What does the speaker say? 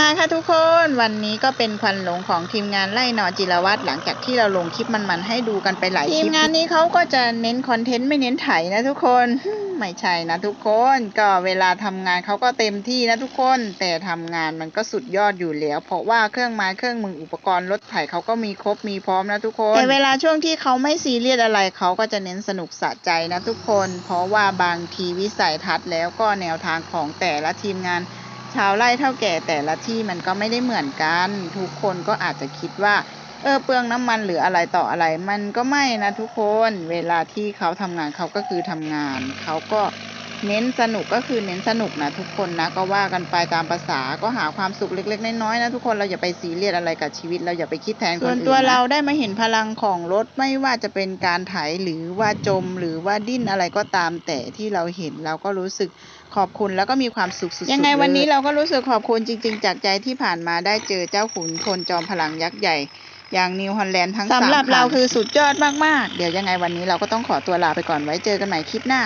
มาค่ะทุกคนวันนี้ก็เป็นควันหลงของทีมงานไล่นอจิรวัตรหลังจากที่เราลงคลิปมันๆให้ดูกันไปหลายคลิปทีมงานนี้เขาก็จะเน้นคอนเทนต์ไม่เน้นไถนะทุกคนไม่ใช่นะทุกคนก็เวลาทำงานเขาก็เต็มที่นะทุกคน แต่ทำงานมันก็สุดยอดอยู่แล้ว เพราะว่าเครื่องไม้เครื่องมืออุปกรณ์รถไถเขาก็มีครบมีพร้อมนะทุกคนแต่เวลาช่วงที่เขาไม่ซีเรียสอะไรเขาก็จะเน้นสนุกสะใจนะทุกคน เพราะว่าบางทีวิสัยทัศน์แล้วก็แนวทางของแต่ละทีมงาน ชาวไร่เท่าแก่แต่ละที่มันก็ไม่ได้เหมือนกัน ทุกคนก็อาจจะคิดว่า เออเปลืองน้ำมันหรืออะไรต่ออะไร มันก็ไม่นะทุกคน เวลาที่เขาทำงานเขาก็คือทำงาน เขาก็ เน้นสนุกก็คือเน้นสนุกนะทุกคนนะก็ว่ากันไปตามภาษาก็หาความสุขเล็ก ๆ น้อยๆนะทุกคนเราอย่าไปซีเรียสอะไรกับชีวิต เราอย่าไปคิดแทนคนอื่นส่วนตัวเราได้มาเห็นพลังของรถไม่ว่าจะเป็นการไถหรือว่าจมหรือว่าดิ้นอะไรก็ตามแต่ที่เราเห็นเราก็รู้สึกขอบคุณแล้วก็มีความสุขสุดๆยังไงวันนี้เราก็รู้สึกขอบคุณจริง ๆ จากใจที่ผ่านมาได้เจอเจ้าขุนพลจอมพลังยักษ์ใหญ่อย่างนิวฮอลแลนด์ทั้งสามสำหรับเราคือสุดยอดมากๆ เดี๋ยวยังไงวันนี้เราก็ต้องขอตัวลาไปก่อนไว้เจอกันใหม่คลิปหน้า